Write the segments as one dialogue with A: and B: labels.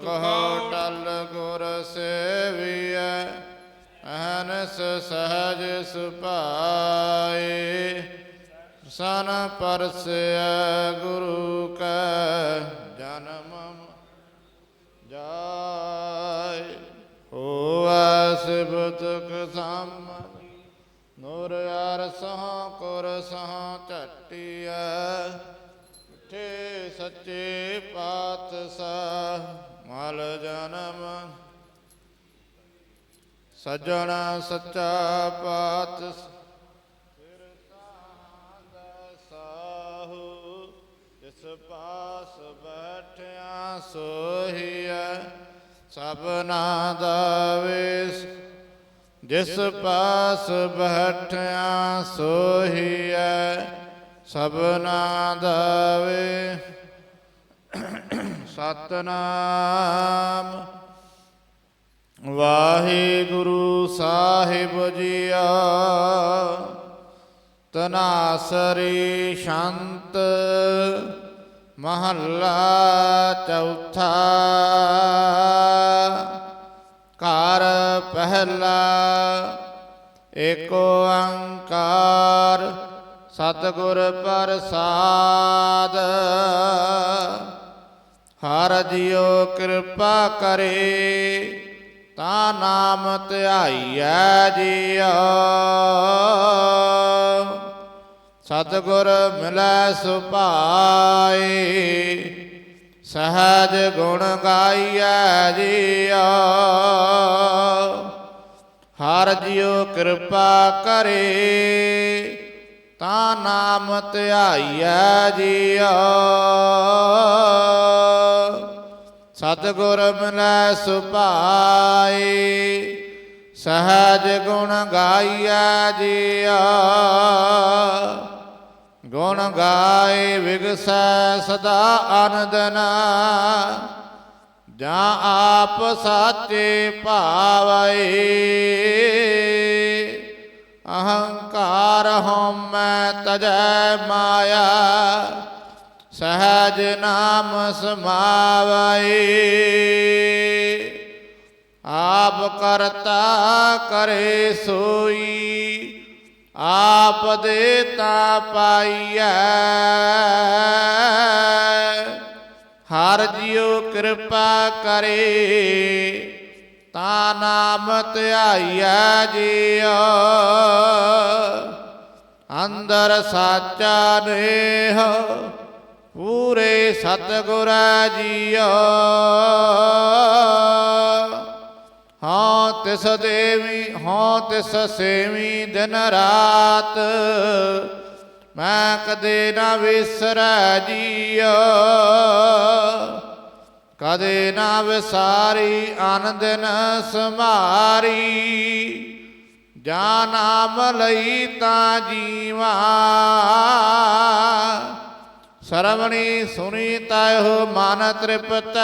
A: ਕਹੋ ਟਲ ਗੁਰ ਸੇਵੀਐ, ਅਹਨਸ ਸਹਜ ਸੁਭਾਏ। ਸਨ ਪਰਸੈ ਗੁਰੂ ਕੈ, ਜਨਮ ਜਾਏ। ਹੋਵੈ ਸਿਬਤਕ ਸਮ, ਨੂਰ ਅਰਸਹੁ ਕੁਰ ਸਹੁ ਝਟਿਐ। ਠੇ ਸੱਚੇ ਪਾਤਸ਼ਾਹ ਸਜਣਾ ਸੱਚਾ ਪਾਤ ਸਿਰ ਸਾਧ ਸਾਹੂ, ਜਿਸ ਪਾਸ ਬੈਠਿਆ ਸੋਹੀਐ, ਸਭਨਾ ਦਾ ਵੇਸ ਜਿਸ ਪਾਸ ਬੈਠਿਆ ਸੋਹੀਐ, ਸਭਨਾ ਦਾ ਵੇ ਸਤਨਾਮ। ਵਾਹਿਗੁਰੂ ਸਾਹਿਬ ਜੀਆ। ਤਨਾਸਰੀ ਸ਼ੰਤ ਮਹੱਲਾ ਚੌਥਾ। ਘਰ ਪਹਿਲਾ ਏਕ ਓੰਕਾਰ ਸਤਿਗੁਰ ਪ੍ਰਸਾਦ। ਹਰ ਜੀਓ ਕਿਰਪਾ ਕਰੇ ਤਾਂ ਨਾਮ ਧਿਆਈਐ ਜੀਓ ਸਤਿਗੁਰ ਮਿਲੈ ਸੁਭਾਈ, ਸਹਜ ਗੁਣ ਗਾਈਐ ਜੀਓ ਹਰ ਜਿਉ ਕਿਰਪਾ ਕਰੇ, ਤਾਂ ਨਾਮ ਧਿਆਈਐ ਜੀਓ ਸਤਿਗੁਰ ਮਿਲੈ ਸੁਭਾਏ ਸਹਜ ਗੁਣ ਗਾਈਐ ਜੀਓ ਗੁਣ ਗਾਏ ਵਿਗਸੈ ਸਦਾ ਆਨੰਦਨਾ, ਜਾਂ ਆਪ ਸਾਚੇ ਭਾਵੈ। ਅਹੰਕਾਰ ਹਉਮੈ ਤਜੈ ਮਾਇਆ ਸਹਜ ਨਾਮ ਸਮਾਵੈ ਆਪ ਕਰਤਾ ਕਰੇ ਸੋਈ, ਆਪ ਦੇਤਾ ਪਾਈਐ। ਹਰ ਜਿਉ ਕਿਰਪਾ ਕਰੇ, ਤਾ ਨਾਮ ਧਿਆਈਐ ਜੀਓ ਅੰਦਰ ਸਾਚਾ ਨੇਹ ਪੂਰੇ ਸਤਿਗੁਰ ਜੀਓ। ਹਾਂ ਤਿਸ ਦੇਵੀ, ਹਾਂ ਤਿਸ ਸੇਵੀ ਦਿਨ ਰਾਤ। ਮੈਂ ਕਦੇ ਨਾ ਵਿਸਰੈ ਜੀਓ। ਕਦੇ ਨਾ ਵਿਸਾਰੀ ਆਨੰਦਨ ਸਮਾਰੀ ਜਾਂ ਨਾਮ ਲਈ ਤਾਂ ਜੀਵਾ। ਸਰਵਣੀ ਸੁਣੀ ਤਹਿ ਮਨ ਤ੍ਰਿਪਤੈ।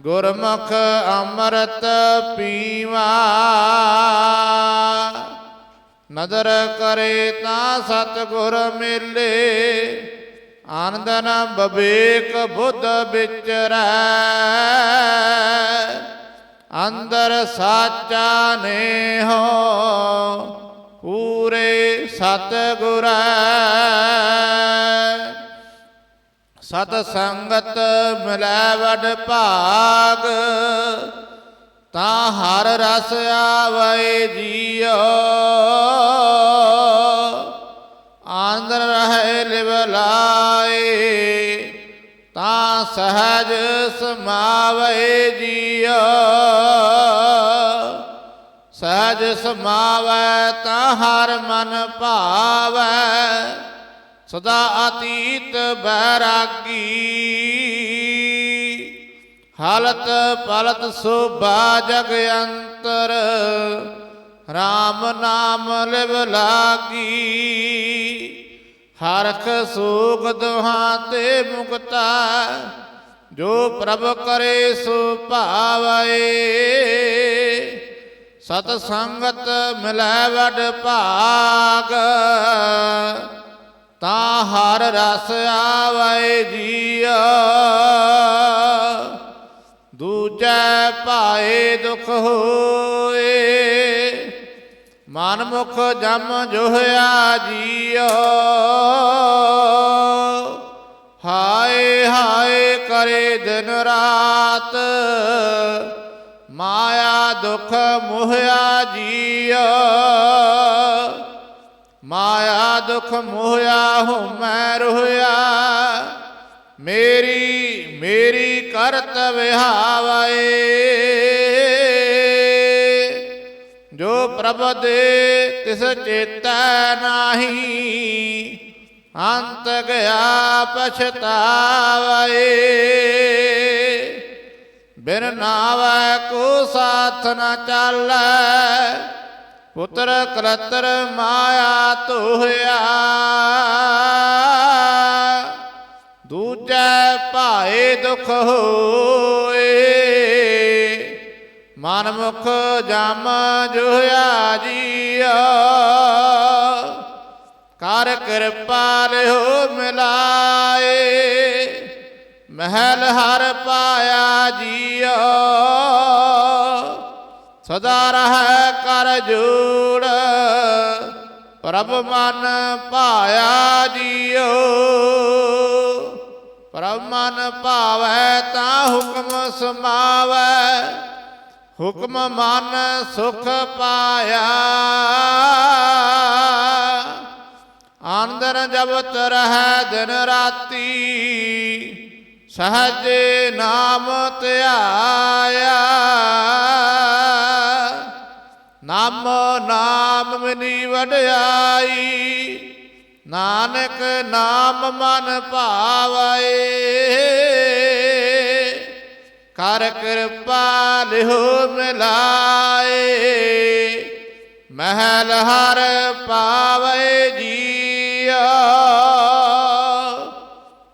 A: ਗੁਰਮੁਖ ਅੰਮ੍ਰਿਤ ਪੀਵਾ। ਨਦਰ ਕਰੇ ਤਾਂ ਸਤਿਗੁਰ ਮੇਲੇ। ਆਨੰਦਨ ਬਵੇਕ ਬੁੱਧ ਵਿਚਰੈ। ਅੰਦਰ ਸਾਚਾ ਨੇ ਹੋ ਪੂਰੇ ਸਤਿਗੁਰੈ। ਸਤ ਸੰਗਤ ਮਿਲੈ ਵਡ ਭਾਗ, ਤਾਂ ਹਰ ਰਸ ਆਵੇ ਜੀਓ। ਆਨੰਦ ਰਹੇ ਲਿਵ ਲਾਏ, ਤਾਂ ਸਹਜ ਸਮਾਵੇ ਜੀਓ। ਸਹਜ ਸਮਾਵੇ ਤਾਂ ਹਰ ਮਨ ਭਾਵੈ ਸਦਾ ਅਤੀਤ ਬੈਰਾਗੀ। ਹਾਲਤ ਪਲਤ ਸੋਭਾ ਜਗ ਅੰਤਰ RAM ਨਾਮ ਲਿਵ ਲਾਗੀ। ਹਰਖ ਸੋਗ ਦੁਹਾਂ ਤੇ ਮੁਕਤਾ ਜੋ ਪ੍ਰਭ ਕਰੇ ਸੋ ਭਾਵੈ। ਸਤ ਸੰਗਤ ਮਿਲੈ ਵਡ ਭਾਗ। ਤਾਂ ਹਰ ਰਸ ਆਵੇ ਜੀਆ। ਭਾਏ ਦੁਖ ਹੋਏ। ਮਨ ਮੁਖ ਜਮ ਜੋਹਿਆ ਜੀਓ ਹਾਏ ਹਾਏ ਕਰੇ ਦਿਨ ਰਾਤ। ਮਾਇਆ ਦੁਖ ਮੋਹਿਆ ਜੀਓ ਮਾਇਆ ਦੁਖ ਮੋਹਿਆ ਹਉਮੈ ਰੋਹਿਆ। ਮੇਰੀ ਮੇਰੀ ਕਰਤ ਵਿਹਾਵੈ। ਜੋ ਪ੍ਰਭ ਦੇ ਤਿਸ ਚੇਤੈ ਨਾਹੀ, ਅੰਤ ਗਿਆ ਪਛਤਾਵੈ। ਬਿਨ ਨਾਵੈ ਕੋ ਸਾਥ ਨ ਚਾਲੈ। ਪੁੱਤਰ ਕਰਤਰ ਮਾਇਆ ਤੋਹਿਆ। ਦੂਜੈ ਭਾਏ ਦੁਖ ਹੋਏ। ਮਨ ਮੁਖ ਜਮ ਜੋਇਆ ਜੀਆ। ਕਰ ਕਿਰਪਾ ਲਿਓ ਮਿਲਾਏ। ਮਹਿਲ ਹਰ ਪਾਇਆ ਜੀਓ ਸਦਾ ਰਹਿ ਕਰ ਜੋੜ। ਪ੍ਰਭ ਮਨ ਪਾਇਆ ਜੀਓ। ਪ੍ਰਭ ਮਨ ਭਾਵੈ ਤਾਂ ਹੁਕਮ ਸਮਾਵੈ। ਹੁਕਮ ਮਨ ਸੁਖ ਪਾਇਆ। ਅੰਦਰ ਜਬਤ ਰਹੈ ਦਿਨ ਰਾਤੀ। ਸਹਜ ਨਾਮ ਧਿਆਇਆ। ਨਾਮ ਵਡਿਆਈ। ਨਾਨਕ ਨਾਮ ਮਨ ਭਾਵੈ। ਕਰ ਕਿਰਪਾ ਲਿਓ ਮਿਲਾਏ। ਮਹਿਲ ਹਰ ਪਾਵੇ ਜੀਆ।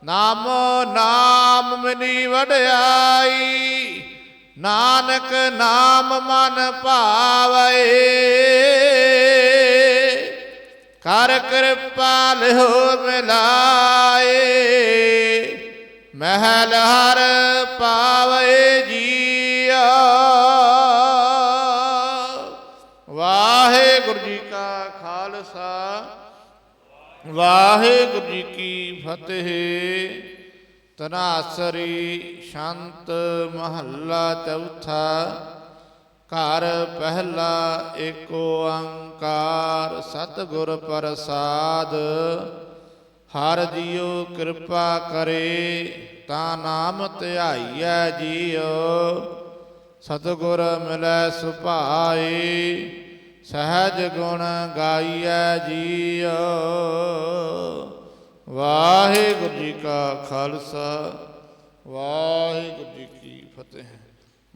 A: ਨਾਮੋ ਨਾਮ ਮਿਲੀ ਵਡਿਆਈ। ਨਾਨਕ ਨਾਮ ਮਨ ਭਾਵੇ। ਕਰ ਕਿਰਪਾ ਲਿਓ ਮਿਲਾਏ ਮਹਿਲ ਹਰ ਪਾਵੇ ਜੀਆ। ਵਾਹਿਗੁਰੂ ਜੀ ਕਾ ਖਾਲਸਾ, ਵਾਹਿਗੁਰੂ ਜੀ ਕੀ ਫਤਿਹ। ਤਨਾਸਰੀ ਸ਼ਾਂਤ ਮਹੱਲਾ ਚੌਥਾ ਘਰ ਪਹਿਲਾ ਏਕ ਓੰਕਾਰ ਸਤਿਗੁਰ ਪ੍ਰਸਾਦ। ਹਰ ਜੀਉ ਕਿਰਪਾ ਕਰੇ, ਤਾਂ ਨਾਮ ਧਿਆਈਐ ਜੀਉ। ਸਤਿਗੁਰ ਮਿਲੈ ਸੁਭਾਏ, ਸਹਿਜ ਗੁਣ ਗਾਈਐ ਜੀਉ। ਵਾਹਿਗੁਰੂ ਜੀ ਕਾ ਖਾਲਸਾ, ਵਾਹਿਗੁਰੂ ਜੀ ਕੀ ਫਤਿਹ।